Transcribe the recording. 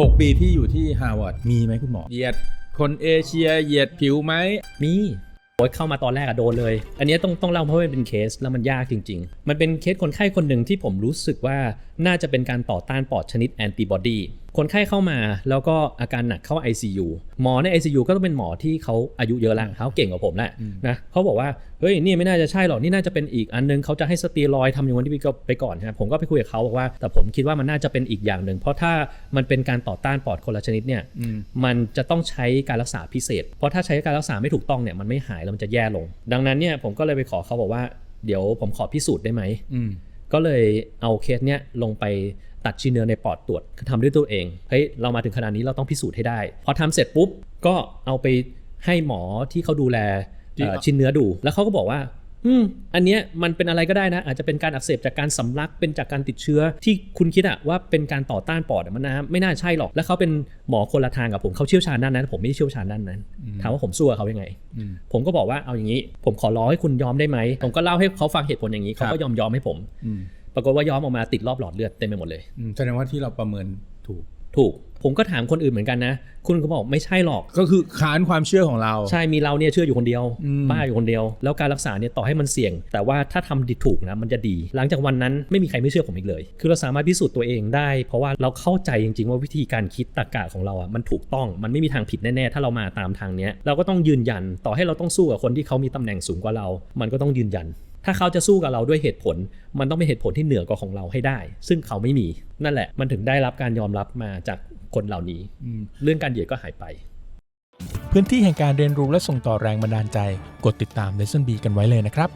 6 ปีที่อยู่ที่ฮาร์วาร์ดมีไหมคุณหมอเหยียดคนเอเชียเหยียดผิวไหมมีโอ้ยเข้ามาตอนแรกอะโดนเลย อันนี้ต้องต้องเล่าเพราะมันเป็นเคสแล้วมันยากจริง ๆ มันเป็นเคสคนไข้คนหนึ่งที่ผมรู้สึกว่าน่าจะเป็นการต่อต้านปอดชนิดแอนติบอดี คนไข้เข้ามาแล้วก็อาการหนักเข้า ICU หมอใน ICU ก็ต้องเป็นหมอที่เขาอายุเยอะแล้วเขาเก่งกว่าผมแหละนะเขาบอกว่าเฮ้ยนี่ไม่น่าจะใช่หรอกนี่น่าจะเป็นอีกอันนึงเขาจะให้สเตียรอยด์ทำอย่างนั้นที่พี่ก็ไปก่อนใช่ไหมผมก็ไปคุยกับเขาบอกว่า แต่ผมคิดว่ามันน่าจะเป็นอีกอย่างหนึ่ง เพราะถ้ามันเป็นการต่อต้านปอดคนละชนิดเนี่ยมันจะต้องใช้การรักษาพิเศษ เพราะถ้าใช้การรักษาไม่ถูกต้องเนี่ยมันไม่หายแล้วมันจะแย่ลง ดังนั้นเนี่ยผมก็เลยไปขอเขาบอกว่าเดี๋ยวผมขอพิสูจน์ได้ไหมอืม ก็เลยเอาเคสเนี้ยลงไปตัดชิ้นเนื้อในปอดตรวจทำด้วยตัวเอง เฮ้ย เรามาถึงขนาดนี้เราต้องพิสูจน์ให้ได้ พอทำเสร็จปุ๊บ ก็เอาไปให้หมอที่เขาดูแลเอ่อชิ้นเนื้อดู แล้วเขาก็บอกว่า อืมอันเนี้ยมันเป็นอะไรก็ได้นะ อาจจะเป็นการอักเสบจากการสำลักเป็นจากการติดเชื้อที่คุณคิดอะว่าเป็นการต่อต้านปอดอะมันนะไม่น่าใช่หรอก แล้วเขาเป็นหมอคนละทางกับผมเขาเชี่ยวชาญด้านนั้น ผมไม่ได้เชี่ยวชาญด้านนั้นถามว่าผมสู้กับเขายังไงอืมผมก็บอกว่าเอาอย่างนี้ ผมขอร้องให้คุณยอมได้ไหมผมก็เล่าให้เขาฟังเหตุผลอย่างนี้เขาครัก็บยอมยอมให้ผมอืมปรากฏว่ายอมออกมาติดรอบหลอดเลือดเต็มไปหมดเลยอืมแสดงว่าที่เราประเมินถูก ถูกผมก็ถามคนอื่นเหมือนกันนะ คุณก็บอกไม่ใช่หรอก ก็คือค้านความเชื่อของเรา ใช่มีเราเนี่ยเชื่ออยู่คนเดียวอืมบ้าอยู่คนเดียว แล้วการรักษาเนี่ยต่อให้มันเสี่ยง แต่ว่าถ้าทำดีถูกนะมันจะดี หลังจากวันนั้นไม่มีใครไม่เชื่อผมอีกเลย คือเราสามารถพิสูจน์ตัวเองได้ เพราะว่าเราเข้าใจจริง ๆ ว่าวิธีการคิดตรรกะของเราอะมันถูกต้องมันไม่มีทางผิดแน่ๆถ้าเรามาตามทางเนี้ยเราก็ต้องยืนยัน ต่อให้เราต้องสู้กับคนที่เขามีตำแหน่งสูงกว่าเรา มันก็ต้องยืนยัน ถ้าเขาจะสู้กับเราด้วยเหตุผล มันต้องเป็นเหตุผลที่เหนือกว่าของเราให้ได้ ซึ่งเขาไม่มีนั่นแหละ มันถึงได้รับการยอมรับมาจากคนเหล่านี้ เรื่องการเหยียดก็หายไป พื้นที่แห่งการเรียนรู้และส่งต่อแรงบันดาลใจ กดติดตาม Lesson B กันไว้เลยนะครับ